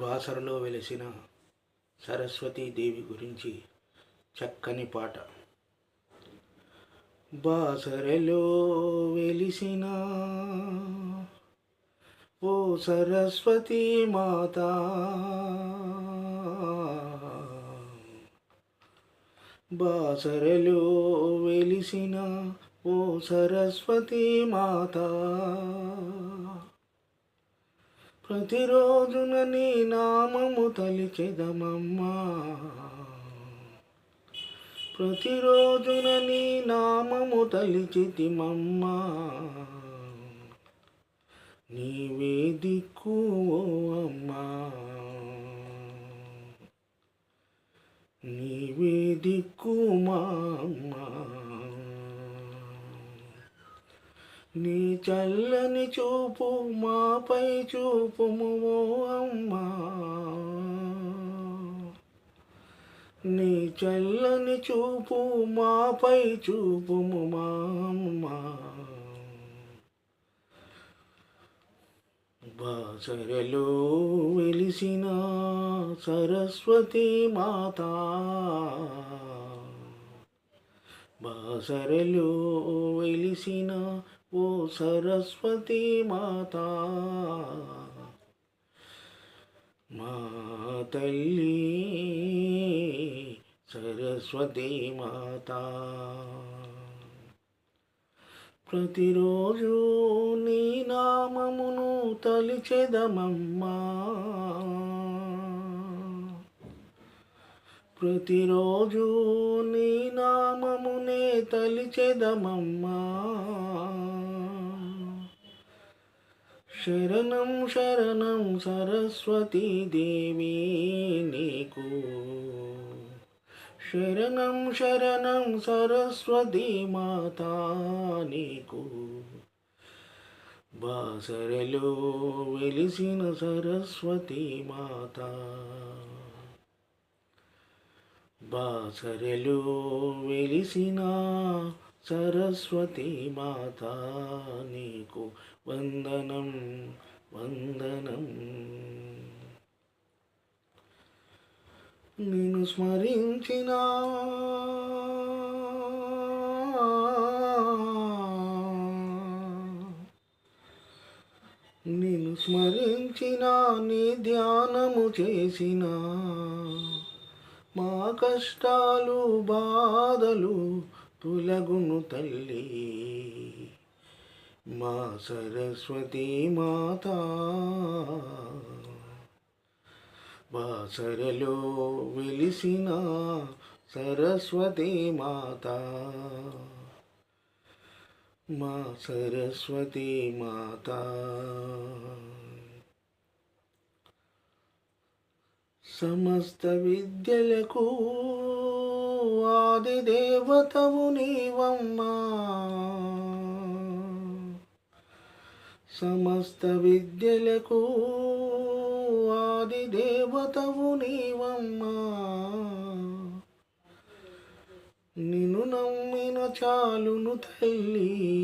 బాసరలో వెలిసిన సరస్వతీదేవి గురించి చక్కని పాట. బాసరలో వెలిసిన ఓ సరస్వతీ మాత బాసరలో వెలిసిన ఓ సరస్వతీ మాత. ప్రతిరోజున నీ నామము తలిచెదమమ్మా ప్రతిరోజున నీ నామము తలిచితిమమ్మా నీవే దిక్కు అమ్మా. నీవే దిక్కుమా నీ చల్లని చూపు మాపై చూపుము ఓ అమ్మా. నీ చల్లని చూపు మాపై చూపుము మా అమ్మా. బాసరలో వెలిసిన సరస్వతి మాత. బాసరలో వెలిసిన ఓ సరస్వతి మాత. మా తల్లి సరస్వతి మాత. ప్రతిరోజు నీ నామమును తలిచెదమమ్మా. ప్రతిరోజు నీ నామమునే తలిచెదమమ్మా. శరణం శరణం సరస్వతీ దేవి నీకు. శరణం శరణం సరస్వతీ మాతా నీకు. బాసరలో వెలిసిన సరస్వతీ మాత. బాసరలో వెలిసిన సరస్వతి మాత నీకు వందనం వందనం. నేను స్మరించిన నిన్ను స్మరించిన నీ ధ్యానము చేసినా మా కష్టాలు బాధలు తొలగును తల్లి. మా సరస్వతి మాత బాసరలో వెలిసిన సరస్వతి మాత. మా సరస్వతి మాత. సమస్త విద్యలకు ఆది దేవతవు నీవమ్మా. సమస్త విద్యలకు ఆది దేవతవు నీవమ్మా. నిన్ను నమ్మిన చాలును తల్లి.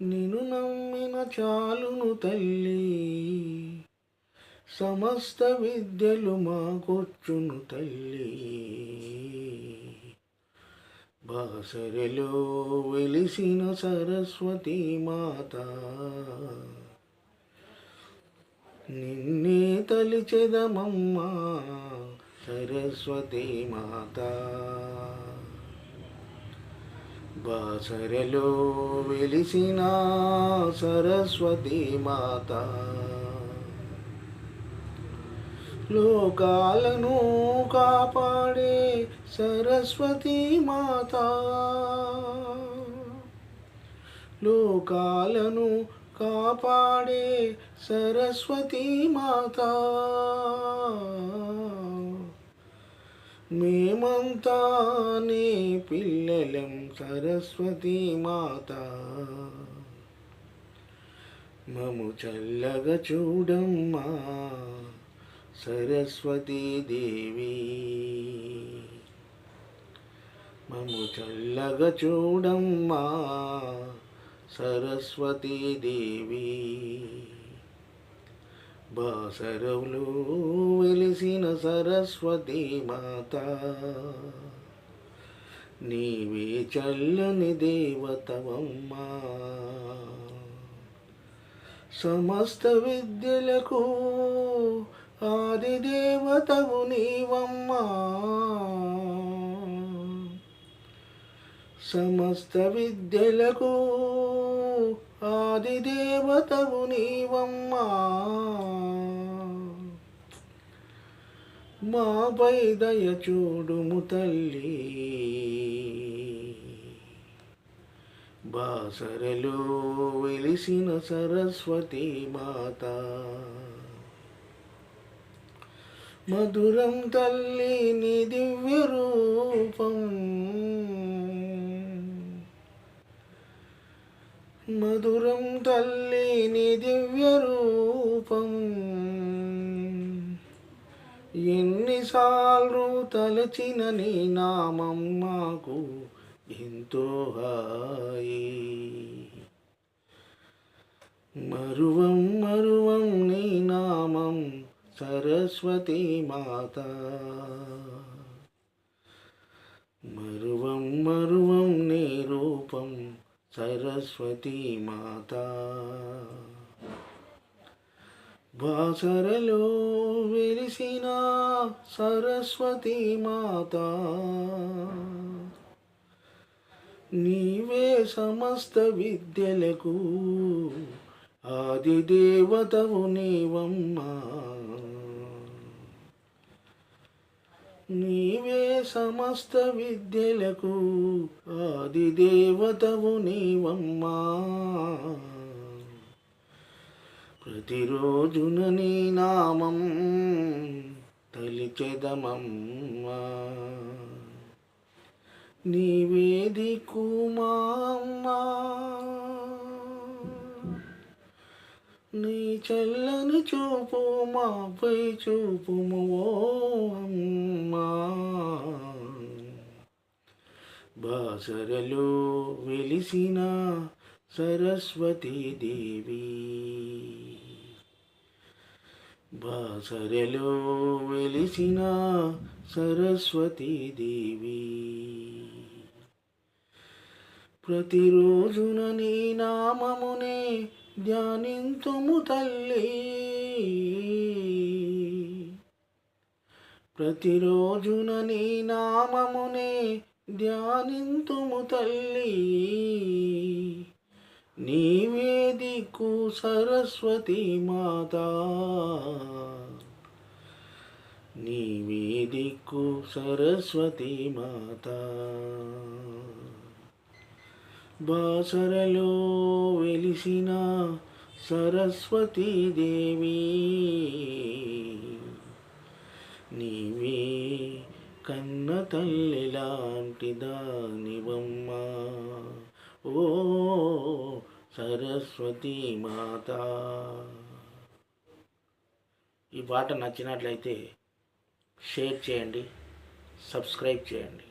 నిను నమ్మిన చాలును తల్లి. సమస్త విద్యలు మాకొచ్చును తల్లి. బాసరలో వెలిసిన సరస్వతి మాత. నిన్నే తలిచెదమమ్మా సరస్వతి మాత. బాసరలో వెలిసిన సరస్వతి మాత. లోకాలను కాపాడే సరస్వతి మాత. లోకాలను కాపాడే సరస్వతి మాత. మేమంతా నీ పిల్లలం సరస్వతి మాత. మము చల్లగా చూడమ్మా సరస్వతీ దేవి. మము చల్లగా చూడమ్మా సరస్వతీదేవి బాసరవులు వెలిసిన సరస్వతి మాత. నీవే చల్లని దేవతవమ్మా. సమస్త విద్యలకు ఆది దేవతవు నీవమ్మా. సమస్త విద్యలకు ఆది దేవతవు నీవమ్మా. మాపై దయ చూడుము తల్లి. బాసరలో వెలిసిన సరస్వతి మాత. మధురం తల్లి నీ దివ్య రూపం మధురం తల్లి నీ దివ్య రూపం. ఎన్నిసార్లు తలచిన నీ నామం మాకు ఎంతో హాయి. మరువం మరువం నీ నామం సరస్వతి మాత. మరువం మరువం సరస్వతి మాత. బాసరలో వెలిసిన సరస్వతి మాత. నీవే సమస్త విద్యలకు ఆది దేవతవు నీవమ్మా నీవే సమస్త విద్యలకు ఆది దేవతవు నీవమ్మా. ప్రతిరోజున నీ నామం తలిచెదమమ్మా. నీవేది దిక్కుమామ్మా నీ చల్లని చూపు మాపై చూపుము ఓ అమ్మా బాసరలో వెలిసిన సరస్వతీ దేవి. బాసరలో వెలిసిన సరస్వతీ దేవి. ప్రతిరోజున నీ నామమునే ధ్యానింతుము తల్లి. ప్రతిరోజున నీ నామమునే ధ్యానింతుము తల్లి. నీవేదికు సరస్వతి మాత. నీవేదికు సరస్వతి మాత. బాసరలో వెలిసిన సరస్వతీదేవి నీవే కన్న తల్లి లాంటి దానివమ్మ. ఓ సరస్వతి మాత. ఈ పాట నచ్చినట్లయితే షేర్ చేయండి సబ్స్క్రైబ్ చేయండి.